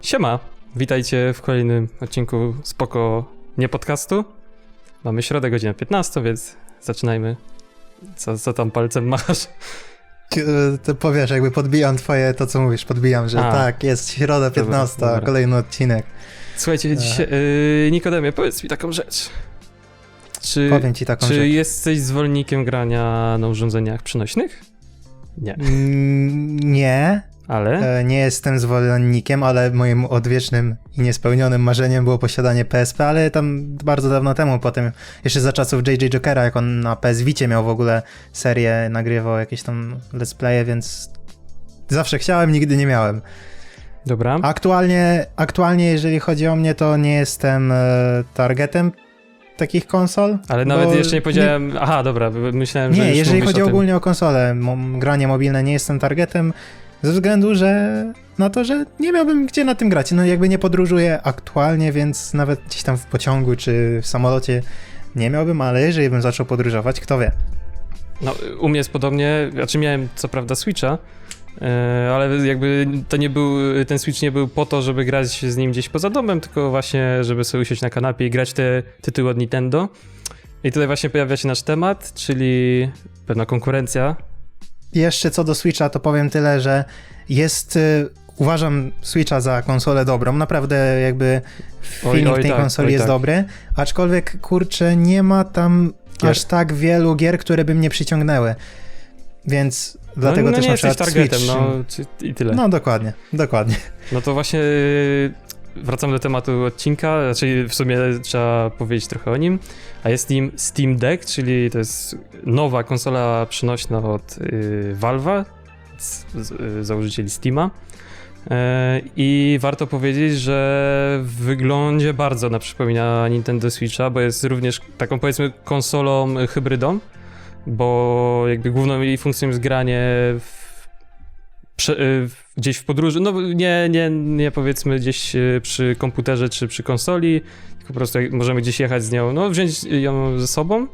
Siema, witajcie w kolejnym odcinku Spoko Nie Podcastu. Mamy środę, godzina 15, więc zaczynajmy. Co, co tam palcem masz? E, To powiesz, jakby podbijam twoje, to co mówisz, podbijam, że A. tak, jest środa 15, dobra. kolejny odcinek. Słuchajcie, Tak. dzisiaj, yy, Nikodemie, powiedz mi taką rzecz. Czy, Powiem ci taką czy rzecz. jesteś zwolennikiem grania na urządzeniach przynośnych? Nie, Mm, Nie, ale... e, nie jestem zwolennikiem, ale moim odwiecznym i niespełnionym marzeniem było posiadanie PSP, ale tam bardzo dawno temu, potem jeszcze za czasów JJ Jokera, jak on na PS Vicie miał w ogóle serię, nagrywał jakieś tam let's playe, więc zawsze chciałem, nigdy nie miałem. Dobra. Aktualnie, aktualnie jeżeli chodzi o mnie, to nie jestem e, targetem takich konsol. Ale nawet jeszcze nie powiedziałem... Aha, dobra, myślałem, że Nie, jeżeli chodzi o ogólnie o konsolę, mo- granie mobilne nie jestem targetem ze względu, że na to, że nie miałbym gdzie na tym grać. No jakby nie podróżuję aktualnie, więc nawet gdzieś tam w pociągu czy w samolocie nie miałbym, ale jeżeli bym zaczął podróżować, kto wie. No, u mnie jest podobnie, znaczy miałem co prawda Switcha, e, ale jakby to nie był, ten Switch nie był po to, żeby grać z nim gdzieś poza domem, tylko właśnie, żeby sobie usiąść na kanapie i grać te tytuły od Nintendo. I tutaj właśnie pojawia się nasz temat, czyli pewna konkurencja. Jeszcze co do Switcha, to powiem tyle, że jest. y, Uważam Switcha za konsolę dobrą. Naprawdę jakby Oj, oj, tej tak, konsoli oj, jest tak. dobry. Aczkolwiek kurczę, nie ma tam Gier. aż tak wielu gier, które by mnie przyciągnęły. Więc dlatego no, no też nie na jesteś targetem, Switch. no i tyle. No. No dokładnie, dokładnie. to właśnie y, wracamy do tematu odcinka, znaczy w sumie trzeba powiedzieć trochę o nim, a jest nim Steam Deck, czyli to jest nowa konsola przynośna od y, Valve'a, z, z, y, założycieli Steama. E, I warto powiedzieć, że w wyglądzie bardzo na przypomina Nintendo Switcha, bo jest również taką powiedzmy konsolą hybrydą, bo jakby główną jej funkcją jest granie y, w- gdzieś w podróży, no nie, nie, nie powiedzmy gdzieś y, przy komputerze czy przy konsoli, tylko po prostu możemy gdzieś jechać z nią, no wziąć ją ze sobą,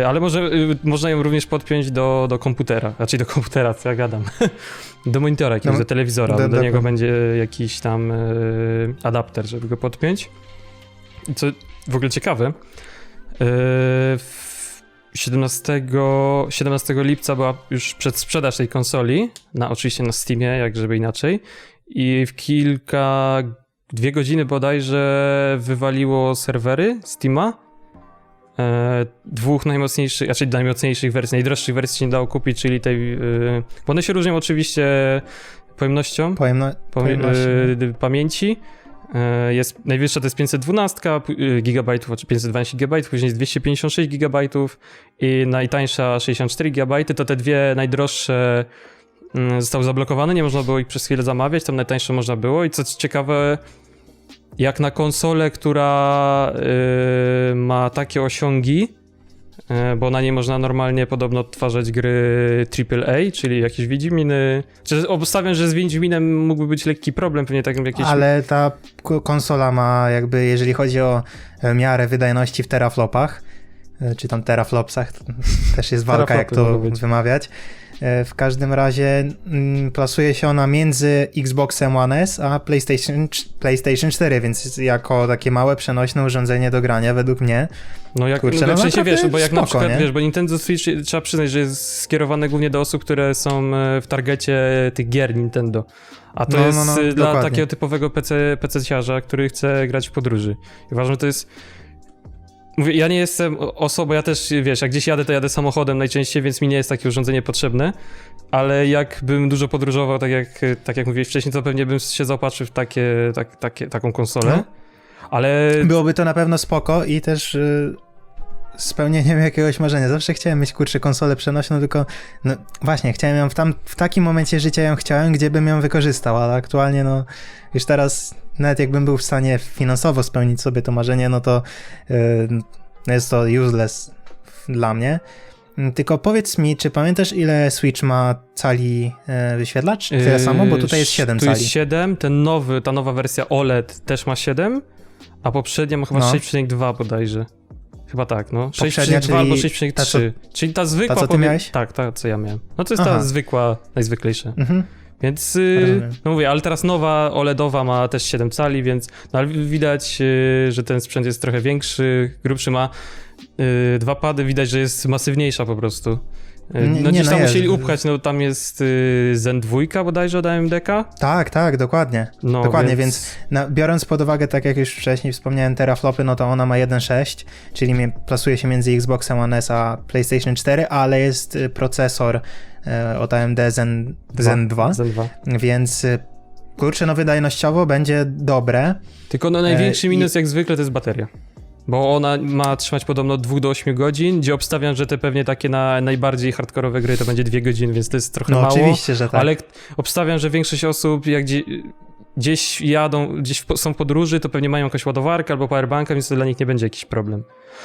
y, ale może, y, można ją również podpiąć do, do komputera, raczej do komputera, co ja gadam, do monitora jakiegoś, No, do telewizora, do- do, niego będzie jakiś tam y, adapter, żeby go podpiąć. Co w ogóle ciekawe, y, w 17, 17 lipca była już przedsprzedaż tej konsoli, na, oczywiście na Steamie, jak żeby inaczej, i w kilka, dwie godziny bodajże wywaliło serwery Steama. E, dwóch najmocniejszych, znaczy najmocniejszych wersji, najdroższych wersji się nie dało kupić, czyli tej, e, bo one się różnią oczywiście pojemnością, Powiem, no, Pamię- pojemności. y, pamięci. Y, Jest, najwyższa to jest 512 pu- y, gigabajtów, czy 512 gigabajtów, później jest 256 gigabajtów i najtańsza 64 gigabajty, to te dwie najdroższe mm, zostały zablokowane, nie można było ich przez chwilę zamawiać, tam najtańsze można było. I co ciekawe, jak na konsolę, która y, ma takie osiągi, bo na niej można normalnie podobno odtwarzać gry AAA, czyli jakieś Wiedźminy. Czy obstawiam, że z Wiedźminem mógłby być lekki problem, pewnie takim jakieś... Ale ta konsola ma jakby, jeżeli chodzi o e, miarę wydajności w teraflopach, e, czy tam teraflopsach, to też jest walka, jak to wymawiać. E, W każdym razie mm, plasuje się ona między Xboxem One S a PlayStation, PlayStation 4, więc jako takie małe, przenośne urządzenie do grania według mnie. No jak, Kurczę, no, w sensie wiesz, bo jak na spoko, przykład, nie? wiesz, bo Nintendo Switch trzeba przyznać, że jest skierowane głównie do osób, które są e, w targecie tych gier Nintendo. A to No, no, jest no, e, dla dokładnie. takiego typowego PC, PC-ciarza, który chce grać w podróży. I uważam, że to jest... Mówię, ja nie jestem osobą, ja też, wiesz, jak gdzieś jadę, to jadę samochodem najczęściej, więc mi nie jest takie urządzenie potrzebne, ale jakbym dużo podróżował, tak jak, tak jak mówiłeś wcześniej, to pewnie bym się zaopatrzył w takie, tak, takie, taką konsolę. No. Ale Byłoby to na pewno spoko i też y, spełnieniem jakiegoś marzenia. Zawsze chciałem mieć kurczę konsolę przenośną, tylko no właśnie, chciałem ją w, tam, w takim momencie życia ją chciałem, gdzie bym ją wykorzystał, ale aktualnie no już teraz nawet jakbym był w stanie finansowo spełnić sobie to marzenie, no to y, no jest to useless dla mnie. Tylko powiedz mi, czy pamiętasz ile Switch ma cali e, wyświetlacz? Tyle Yy, samo, bo tutaj jest 7 tu cali. jest 7, ten nowy, ta nowa wersja OLED też ma 7, a poprzednia ma chyba No. 6,2 bodajże. Chyba tak, no. Poprzednia, 6,2 albo czyli 6,3. ta, co- Czyli ta zwykła. ta, co ty powie- miałeś? Tak, ta, co ja miałem. No to jest ta Aha. zwykła, najzwyklejsza. Mhm. Więc, y, Rozumiem. no mówię, ale teraz nowa OLEDowa ma też 7 cali, więc no, ale widać, y, że ten sprzęt jest trochę większy, grubszy ma y, dwa pady, widać, że jest masywniejsza po prostu. Y, No nie, gdzieś no tam jest. musieli upchać, no tam jest y, Zen 2 bodajże od AMD-ka. Tak, tak, dokładnie. No, Dokładnie, więc na, biorąc pod uwagę, tak jak już wcześniej wspomniałem, teraflopy, no to ona ma 1.6, czyli mie- plasuje się między Xboxem One S a PlayStation 4, ale jest y, procesor e, od AMD Zen, Zen 2, Zen 2. więc y, kurczę, no wydajnościowo będzie dobre. Tylko no największy E, i- minus jak zwykle to jest bateria. Bo ona ma trzymać podobno od 2 do 8 godzin, gdzie obstawiam, że te pewnie takie na najbardziej hardkorowe gry to będzie 2 godziny, więc to jest trochę No mało. oczywiście, że tak. Ale obstawiam, że większość osób jak gdzie, gdzieś jadą, gdzieś są w podróży, to pewnie mają jakąś ładowarkę albo powerbanka, więc to dla nich nie będzie jakiś problem.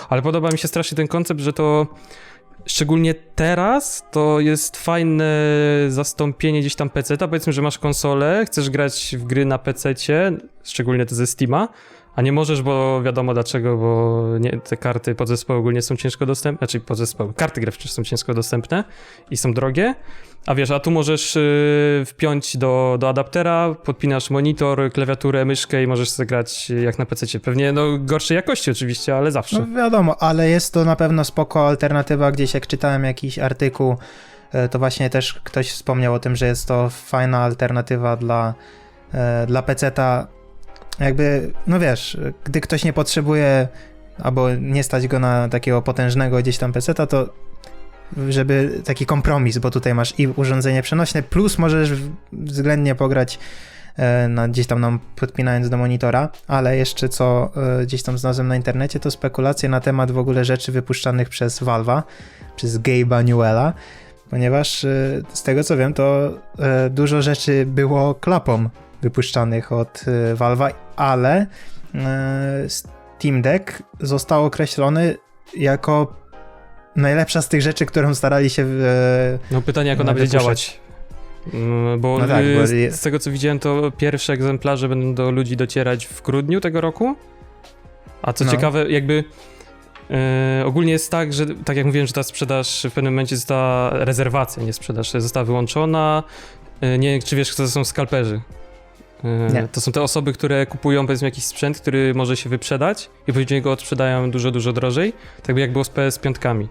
Ale podoba mi się strasznie ten koncept, że to szczególnie teraz to jest fajne zastąpienie gdzieś tam PC-ta. Powiedzmy, że masz konsolę, chcesz grać w gry na PC-cie, szczególnie te ze Steama, a nie możesz, bo wiadomo dlaczego, bo nie, te karty podzespoły ogólnie są ciężko dostępne, znaczy podzespoły, karty graficzne są ciężko dostępne i są drogie, a wiesz, a tu możesz y, wpiąć do, do adaptera, podpinasz monitor, klawiaturę, myszkę i możesz zagrać jak na PC. Pewnie no gorszej jakości oczywiście, ale zawsze. No wiadomo, ale jest to na pewno spoko alternatywa. Gdzieś jak czytałem jakiś artykuł, e, to właśnie też ktoś wspomniał o tym, że jest to fajna alternatywa dla, e, dla PC-ta. Jakby, no wiesz, gdy ktoś nie potrzebuje albo nie stać go na takiego potężnego gdzieś tam PC-ta, to żeby taki kompromis, bo tutaj masz i urządzenie przenośne, plus możesz względnie pograć e, na, gdzieś tam nam podpinając do monitora, ale jeszcze co e, gdzieś tam znalazłem na internecie, to spekulacje na temat w ogóle rzeczy wypuszczanych przez Valve'a, przez Gabe'a Newella, ponieważ e, z tego co wiem, to dużo rzeczy było klapą wypuszczanych od Valve'a, ale e, Steam Deck został określony jako najlepsza z tych rzeczy, którą starali się e, No pytanie, jak ona będzie działać. Mm, Bo, No tak, y, bo z, tego co widziałem, to pierwsze egzemplarze będą do ludzi docierać w grudniu tego roku. A co No. ciekawe, jakby e, ogólnie jest tak, że tak jak mówiłem, że ta sprzedaż w pewnym momencie została, rezerwacja, nie sprzedaż, została wyłączona. E, nie wiem, czy wiesz, kto to są skalperzy. E, Nie. To są te osoby, które kupują powiedzmy jakiś sprzęt, który może się wyprzedać i później go odsprzedają dużo, dużo drożej. Tak jak było z PS5.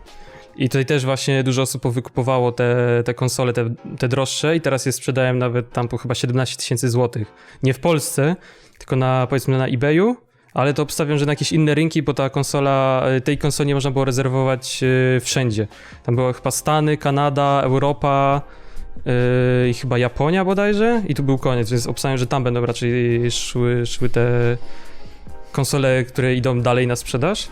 I tutaj też właśnie dużo osób wykupowało te, te konsole, te, te droższe i teraz je sprzedają nawet tam po chyba 17 tysięcy złotych. Nie w Polsce, tylko na powiedzmy na eBayu, ale to obstawiam, że na jakieś inne rynki, bo ta konsola, y, tej konsoli nie można było rezerwować y, wszędzie. Tam były chyba Stany, Kanada, Europa y, i chyba Japonia bodajże i tu był koniec, więc obstawiam, że tam będą raczej szły, szły te konsole, które idą dalej na sprzedaż.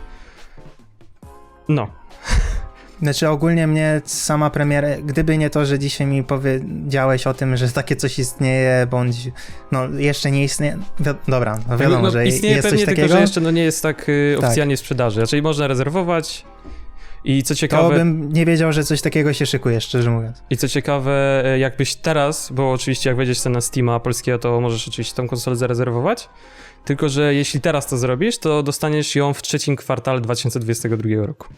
No, Znaczy ogólnie mnie sama premiera, gdyby nie to, że dzisiaj mi powiedziałeś o tym, że takie coś istnieje, bądź no jeszcze nie istnieje, wi- dobra, no wiadomo, no, że istnieje jest pewnie, coś tylko takiego, że jeszcze no, nie jest tak y, Tak. oficjalnie w sprzedaży. Raczej można rezerwować i co to ciekawe, bym nie wiedział, że coś takiego się szykuje, szczerze mówiąc. i co ciekawe, e, jakbyś teraz, bo oczywiście jak wejdziesz na Steama polskiego, to możesz oczywiście tą konsolę zarezerwować, tylko że jeśli teraz to zrobisz, to dostaniesz ją w trzecim kwartale 2022 roku.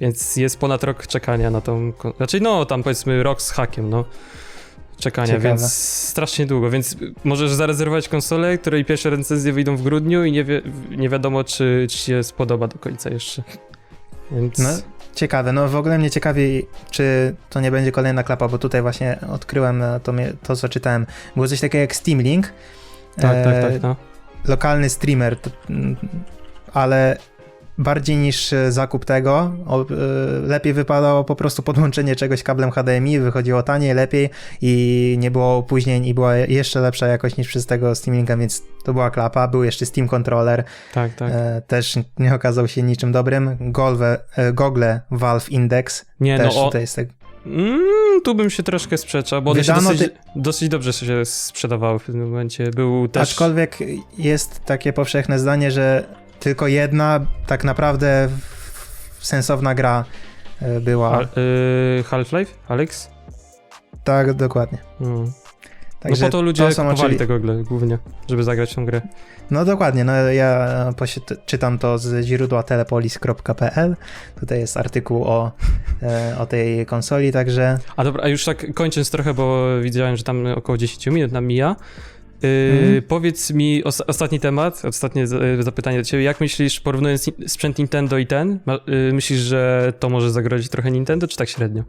Więc jest ponad rok czekania na tą. Znaczy, no, tam powiedzmy rok z hakiem, no. Czekania, Ciekawe. więc strasznie długo. Więc możesz zarezerwować konsolę, której pierwsze recenzje wyjdą w grudniu i nie, nie wiadomo, czy, czy ci się spodoba do końca jeszcze. Więc. No, ciekawe, no w ogóle mnie ciekawi, czy to nie będzie kolejna klapa, bo tutaj właśnie odkryłem e, to, to co czytałem. Było coś takiego jak Steam Link. tak, e, tak, tak. No. lokalny streamer, mm, ale bardziej niż e, zakup tego, e, lepiej wypadało po prostu podłączenie czegoś kablem HDMI, wychodziło taniej, lepiej i nie było opóźnień i była jeszcze lepsza jakość niż przez tego Steam Linka, więc to była klapa. Był jeszcze Steam Controller, tak, tak. e, też nie okazał się niczym dobrym. Golwe, e, Google Valve Index Nie, też no, o, tutaj jest tak, mm, tu bym się troszkę sprzeczał, bo one się Wydano dosyć, dosyć dobrze się sprzedawały w pewnym momencie. Był też. Aczkolwiek jest takie powszechne zdanie, że tylko jedna tak naprawdę sensowna gra e, była. Y, Half-Life? Alex? Tak, dokładnie. Mm. Także no po to ludzie są kupowali oczywi- te gogle głównie, żeby zagrać tą grę. No dokładnie, no ja czytam to z źródła telepolis.pl. Tutaj jest artykuł o, e, o tej konsoli, także A dobra, a już tak kończąc trochę, bo widziałem, że tam około 10 minut nam mija. Mhm. Powiedz mi os- ostatni temat, ostatnie z- zapytanie do ciebie. Jak myślisz, porównując sprzęt Nintendo i ten, yy, myślisz, że to może zagrozić trochę Nintendo, czy tak średnio?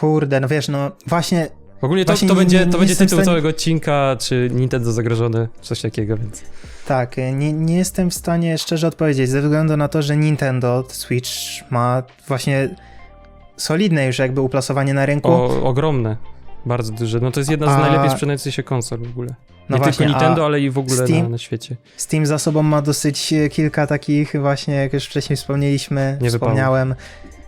kurde, no wiesz, no właśnie Ogólnie to, to będzie, to będzie tytuł stanie- całego odcinka, czy Nintendo zagrożone, coś takiego, więc... tak, nie, nie jestem w stanie szczerze odpowiedzieć, ze względu na to, że Nintendo Switch ma właśnie solidne już jakby uplasowanie na rynku. O, ogromne, bardzo duże. No to jest jedna z najlepiej sprzedających się konsol w ogóle. no Nie właśnie, tylko Nintendo, ale i w ogóle Steam? na, na świecie. Steam za sobą ma dosyć e, kilka takich właśnie, jak już wcześniej wspomnieliśmy, Niewypałów. wspomniałem,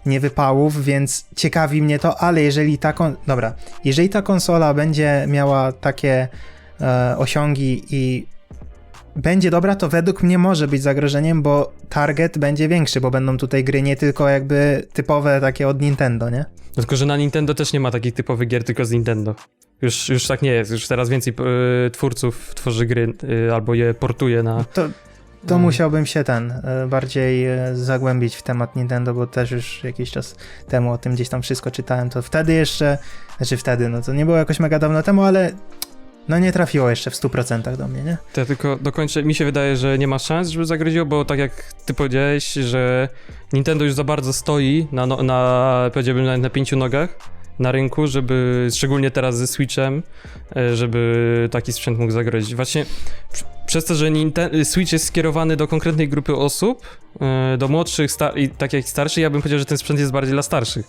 niewypałów, więc ciekawi mnie to, ale jeżeli ta kon... dobra, jeżeli ta konsola będzie miała takie e, osiągi i będzie dobra, to według mnie może być zagrożeniem, bo target będzie większy, bo będą tutaj gry nie tylko jakby typowe takie od Nintendo, nie? No Tylko, że na Nintendo też nie ma takich typowych gier tylko z Nintendo. Już, już tak nie jest, już teraz więcej y, twórców tworzy gry y, albo je portuje na... To, to Mm. musiałbym się ten e, bardziej zagłębić w temat Nintendo, bo też już jakiś czas temu o tym gdzieś tam wszystko czytałem. To wtedy jeszcze, znaczy wtedy, no to nie było jakoś mega dawno temu, ale no nie trafiło jeszcze w 100% do mnie, nie? To ja tylko dokończę. Mi się wydaje, że nie ma szans, żeby zagroziło, bo tak jak ty powiedziałeś, że Nintendo już za bardzo stoi na, no, na powiedziałbym nawet na pięciu nogach na rynku, żeby, szczególnie teraz ze Switchem, e, żeby taki sprzęt mógł zagrozić. Właśnie przez to, że Ninten- Switch jest skierowany do konkretnej grupy osób, e, do młodszych, i tak jak starszych, ja bym powiedział, że ten sprzęt jest bardziej dla starszych.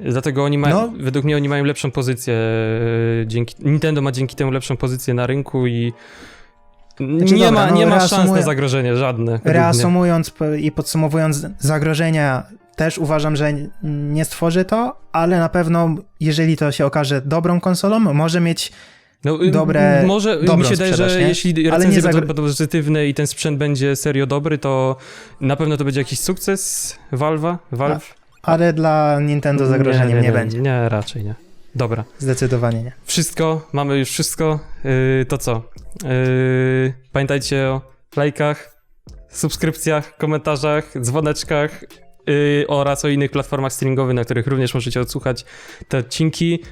Dlatego oni mają, No. według mnie oni mają lepszą pozycję, e, dzięki, Nintendo ma dzięki temu lepszą pozycję na rynku i Znaczy, nie, dobra, ma, no nie ma szans na zagrożenie, żadne. Reasumując i podsumowując zagrożenia, też uważam, że nie stworzy to, ale na pewno, jeżeli to się okaże dobrą konsolą, może mieć No, y, dobre- może mi się wydaje, że nie? jeśli recenzje nie będą, pozytywne i ten sprzęt będzie serio dobry, to na pewno to będzie jakiś sukces Valve'a, Valve. ale dla Nintendo zagrożeniem nie, będzie. Nie, raczej nie. Dobra, Zdecydowanie nie. wszystko, mamy już wszystko. Yy, to co? Yy, pamiętajcie o lajkach, subskrypcjach, komentarzach, dzwoneczkach yy, oraz o innych platformach streamingowych, na których również możecie odsłuchać te odcinki.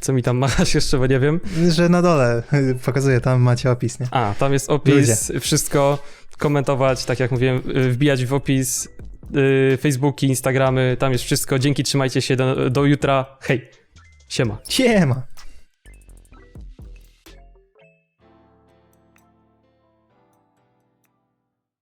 Co mi tam machasz jeszcze, bo nie wiem. Że na dole pokazuję, tam macie opis, nie? A, tam jest opis, wszystko, komentować, tak jak mówiłem, y, wbijać w opis, yy, Facebooki, Instagramy, tam jest wszystko. Dzięki, trzymajcie się, do, do jutra, hej, siema. Siema!